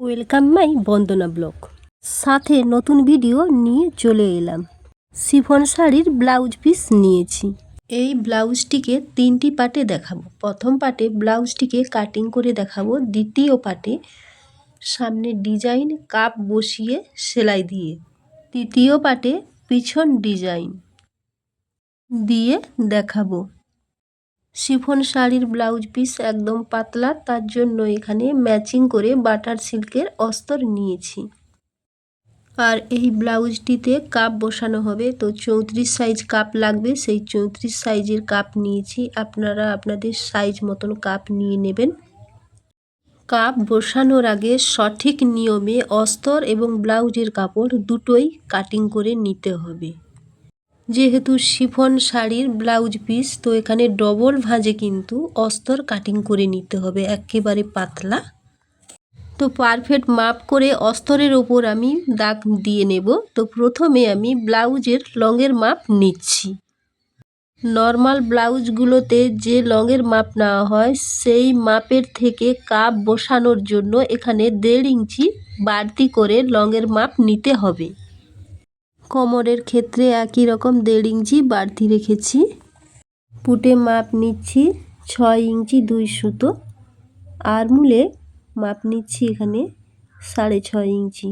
Welcome my Bandana blog. সাথে নতুন video নিয়ে চলে এলাম। সিফন শাড়ির ব্লাউজ পিস নিয়েছি। এই ব্লাউজটিকে তিনটি পার্টে দেখাবো। প্রথম পার্টে ব্লাউজটিকে কাটিং করে দেখাবো। দ্বিতীয় পার্টে সামনে ডিজাইন কাপ বসিয়ে সেলাই দিয়ে। তৃতীয় পার্টে পিছন ডিজাইন দিয়ে দেখাবো। শিফন শাড়ির ব্লাউজ পিস একদম পাতলা, তার জন্য এখানে ম্যাচিং করে বাটার সিল্কের অস্তর নিয়েছি। আর এই ব্লাউজটিতে কাপ বসানো হবে, তো চৌত্রিশ সাইজ কাপ লাগবে, সেই চৌত্রিশ সাইজের কাপ নিয়েছি। আপনারা আপনাদের সাইজ মতন কাপ নিয়ে নেবেন। কাপ বসানোর আগে সঠিক নিয়মে অস্তর এবং ব্লাউজের কাপড় দুটোই কাটিং করে নিতে হবে। যেহেতু শিফন শাড়ির ব্লাউজ পিস তো এখানে ডবল ভাঁজে কিন্তু অস্তর কাটিং করে নিতে হবে, একেবারে পাতলা। তো পারফেক্ট মাপ করে অস্তরের ওপর আমি দাগ দিয়ে নেব। তো প্রথমে আমি ব্লাউজের লংয়ের মাপ নিচ্ছি। নর্মাল ব্লাউজগুলোতে যে লংয়ের মাপ নেওয়া হয়, সেই মাপের থেকে কাপ বসানোর জন্য এখানে দেড় ইঞ্চি বাড়তি করে লংয়ের মাপ নিতে হবে। কোমরের ক্ষেত্রে একই রকম দেড় ইঞ্চি বাড়তি রেখেছি। পুটে মাপ নিচ্ছি ছয় ইঞ্চি দুই সুতো। আর মূলে মাপ নিচ্ছি এখানে সাড়ে ছয় ইঞ্চি।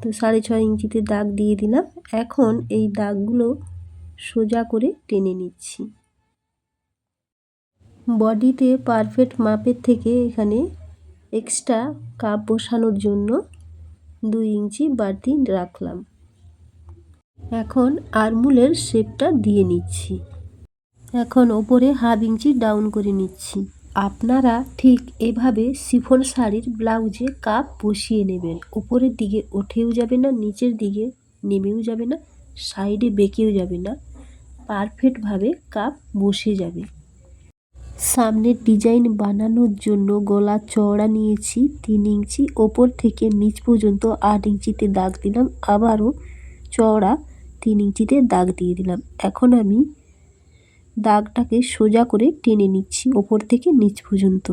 তো সাড়ে ছয় ইঞ্চিতে দাগ দিয়ে দিলাম। এখন এই দাগগুলো সোজা করে টেনে নিচ্ছি। বডিতে পারফেক্ট মাপের থেকে এখানে এক্সট্রা কাপ বসানোর জন্য দুই ইঞ্চি বাড়তি রাখলাম। এখন আরমুলের শেপটা দিয়ে নিচ্ছি। এখন ওপরে হাফ ইঞ্চি ডাউন করে নিচ্ছি। আপনারা ঠিক এভাবে সিফন শাড়ির ব্লাউজে কাপ বসিয়ে নেবেন। উপরের দিকে ওঠেও যাবে না, নিচের দিকে নেমেও যাবে না, সাইডে বেঁকেও যাবে না। পারফেক্টভাবে কাপ বসে যাবে। সামনের ডিজাইন বানানোর জন্য গলা চওড়া নিয়েছি, তিন ইঞ্চি। ওপর থেকে নিচ পর্যন্ত আট ইঞ্চিতে দাগ দিলাম, আবারও চওড়া। তিন ইঞ্চিতে দাগ দিয়ে দিলাম। এখন আমি দাগটাকে সোজা করে টেনে নিচ্ছি ওপর থেকে নিচ পর্যন্ত।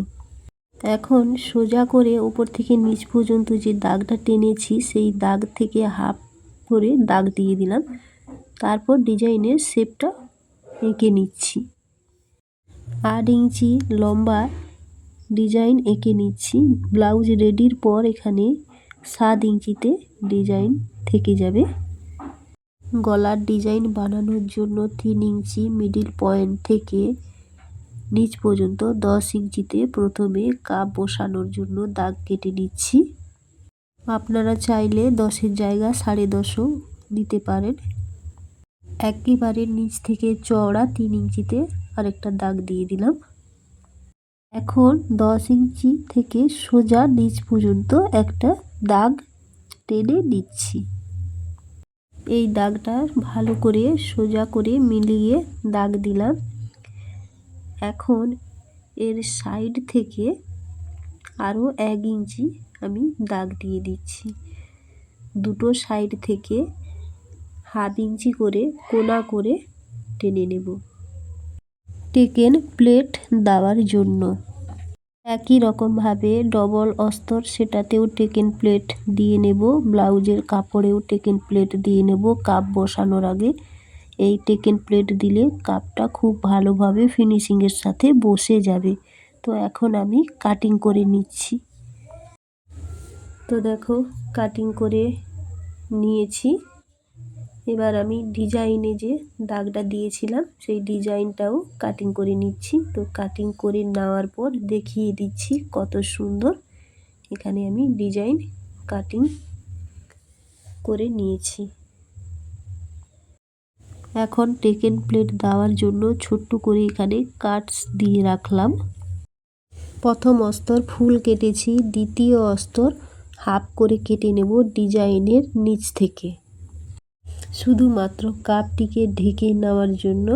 এখন সোজা করে ওপর থেকে নিচ পর্যন্ত যে দাগটা টেনেছি, সেই দাগ থেকে হাফ করে দাগ দিয়ে দিলাম। তারপর ডিজাইনের শেপটা এঁকে নিচ্ছি। আট ইঞ্চি লম্বা ডিজাইন এঁকে নিচ্ছি। ব্লাউজ রেডির পর এখানে সাত ইঞ্চিতে ডিজাইন থেকে যাবে। গলার ডিজাইন বানানোর জন্য তিন ইঞ্চি মিডিল পয়েন্ট থেকে নিচ পর্যন্ত দশ ইঞ্চিতে প্রথমে কাপ বসানোর জন্য দাগ কেটে নিচ্ছি। আপনারা চাইলে দশের জায়গা সাড়ে দশও দিতে পারেন। একেবারে নিচ থেকে চওড়া তিন ইঞ্চিতে আরেকটা দাগ দিয়ে দিলাম। এখন দশ ইঞ্চি থেকে সোজা নিচ পর্যন্ত একটা দাগ টেনে নিচ্ছি। এই দাগটা ভালো করে সোজা করে মিলিয়ে দাগ দিলাম। এখন এর সাইড থেকে আরও এক ইঞ্চি আমি দাগ দিয়ে দিচ্ছি। দুটো সাইড থেকে হাফ ইঞ্চি করে কোনা করে টেনে নেব। টেকেন প্লেট দেওয়ার জন্য। একই রকমভাবে ডবল অস্তর, সেটাতেও টেকেন প্লেট দিয়ে নেব। ব্লাউজের কাপড়েও টেকেন প্লেট দিয়ে নেব কাপ বসানোর আগে। এই টেকেন প্লেট দিলে কাপটা খুব ভালোভাবে ফিনিশিংয়ের সাথে বসে যাবে। তো এখন আমি কাটিং করে নিচ্ছি। তো দেখো, কাটিং করে নিয়েছি। এবার আমি ডিজাইনে যে দাগটা দিয়েছিলাম, সেই ডিজাইনটাও কাটিং করে নিচ্ছি। তো কাটিং করে নেওয়ার পর দেখিয়ে দিচ্ছি কত সুন্দর। এখানে আমি ডিজাইন কাটিং করে নিয়েছি। এখন টেকেন প্লেট দেওয়ার জন্য ছোট্ট করে এখানে কাটস দিয়ে রাখলাম। প্রথম অস্তর ফুল কেটেছি, দ্বিতীয় অস্তর হাফ করে কেটে নেব ডিজাইনের নিচ থেকে। শুধুমাত্র কাপটিকে ঢেকে নেওয়ার জন্য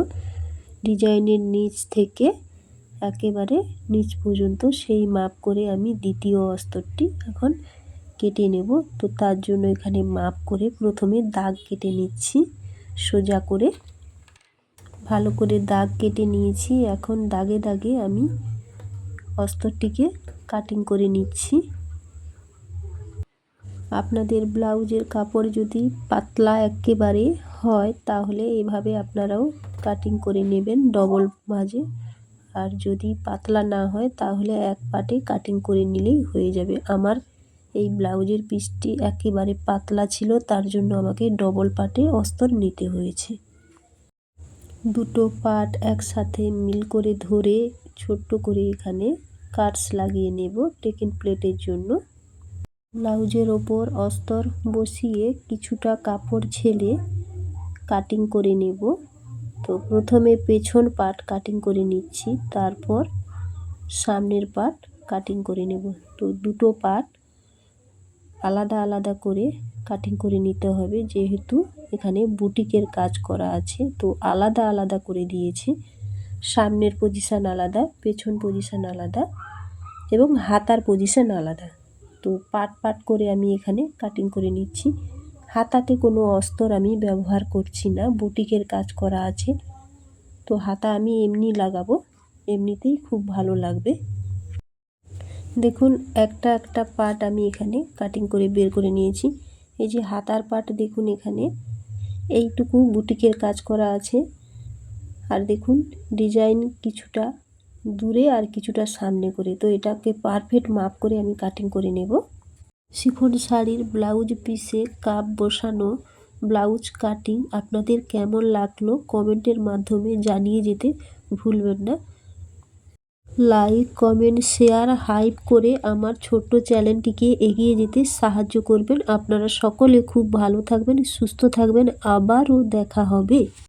ডিজাইনের নিচ থেকে একেবারে নিচ পর্যন্ত সেই মাপ করে আমি দ্বিতীয় অস্তরটি এখন কেটে নেব। তো তার জন্য এখানে মাপ করে প্রথমে দাগ কেটে নিচ্ছি, সোজা করে। ভালো করে দাগ কেটে নিয়েছি। এখন দাগে দাগে আমি অস্তরটিকে কাটিং করে নিচ্ছি। আপনাদের ব্লাউজের কাপড় যদি পাতলা একেবারে হয়, তাহলে এভাবে আপনারাও কাটিং করে নেবেন ডবল ভাজে আর যদি পাতলা না হয়, তাহলে এক পাটে কাটিং করে নিলেই হয়ে যাবে। আমার এই ব্লাউজের পিসটি একেবারে পাতলা ছিল, তার জন্য আমাকে ডবল পাটে অস্তর নিতে হয়েছে। দুটো পাট একসাথে মিল করে ধরে ছোট্ট করে এখানে কাটস লাগিয়ে নেব টেকিন প্লেটের জন্য। ব্লাউজের ওপর অস্তর বসিয়ে কিছুটা কাপড় ছেলে কাটিং করে নেব। তো প্রথমে পেছন পাট কাটিং করে নিচ্ছি, তারপর সামনের পাট কাটিং করে নেব। তো দুটো পাট আলাদা আলাদা করে কাটিং করে নিতে হবে, যেহেতু এখানে বুটিকের কাজ করা আছে। তো আলাদা আলাদা করে দিয়েছি, সামনের পজিশান আলাদা, পেছন পজিশান আলাদা এবং হাতার পজিশান আলাদা। তো পাট পাট করে আমি এখানে কাটিং করে নিচ্ছি। হাতাতে কোনো অস্তর আমি ব্যবহার করছি না, বুটিকের কাজ করা আছে। তো হাতা আমি এমনি লাগাবো, এমনিতেই খুব ভালো লাগবে। দেখুন, একটা একটা পার্ট আমি এখানে কাটিং করে বের করে নিয়েছি। এই যে হাতার পার্ট দেখুন এখানে, এইটুকু বুটিকের কাজ করা আছে। আর দেখুন ডিজাইন কিছুটা দূরে আর কিছুটা সামনে করে। তো এটাকে পারফেক্ট মাপ করে আমি কাটিং করে নেব। শিফন শাড়ির ব্লাউজ পিসে কাপ বসানো ব্লাউজ কাটিং আপনাদের কেমন লাগল কমেন্টের মাধ্যমে জানিয়ে যেতে ভুলবেন না। লাইক কমেন্ট শেয়ার হাইপ করে আমার ছোট্ট চ্যানেলটিকে এগিয়ে যেতে সাহায্য করবেন। আপনারা সকলে খুব ভালো থাকবেন, সুস্থ থাকবেন। আবারও দেখা হবে।